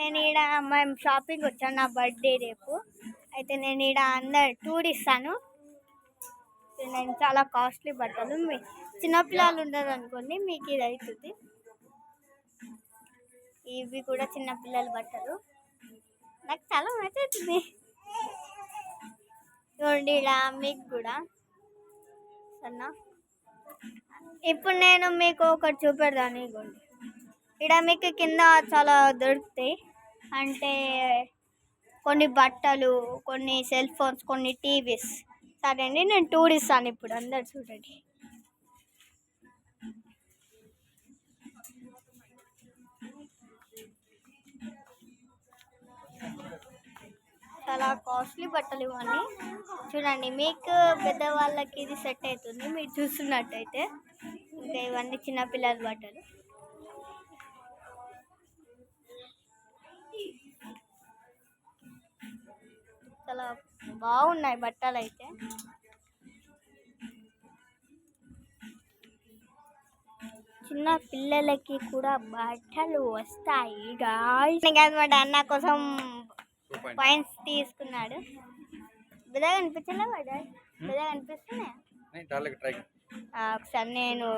నేను ఈడ మేము షాపింగ్ వచ్చాను నా బర్త్డే రేపు. అయితే నేను ఈడ అందరు టూర్ ఇస్తాను. నేను చాలా కాస్ట్లీ బట్టలు. మీ చిన్నపిల్లలు ఉండదు అనుకోండి మీకు ఇది అవుతుంది ఇవి కూడా చిన్నపిల్లల బట్టలు. నాకు చాలా నచ్చుతుంది. చూడండి ఇలా మీకు కూడా. సన్నా. ఇప్పుడు నేను మీకు ఒకటి చూపెడతాను ఇగోండి. ఇక్కడ మీకు కింద చాలా దొరుకుతాయి. అంటే కొన్ని బట్టలు కొన్ని సెల్ ఫోన్స్ కొన్ని టీవీస్. సరే అండి నేను టూర్ ఇస్తాను ఇప్పుడు. అందరు చూడండి. చాలా కాస్ట్లీ బట్టలు ఇవన్నీ చూడండి మీకు పెద్దవాళ్ళకి ఇది సెట్ అవుతుంది. మీరు చూస్తున్నట్టయితే. ఇంకా ఇవన్నీ చిన్నపిల్లల బట్టలు. చాలా బాగున్నాయి బట్టలు అయితే. చిన్న పిల్లలకి కూడా బట్టలు వస్తాయి. అనమాట అన్న కోసం పాయింట్స్ తీసుకున్నాడు. బిదా కనిపించలే డాడ్ బిదా కనిపిస్తున్నాయి ఒకసారి నేను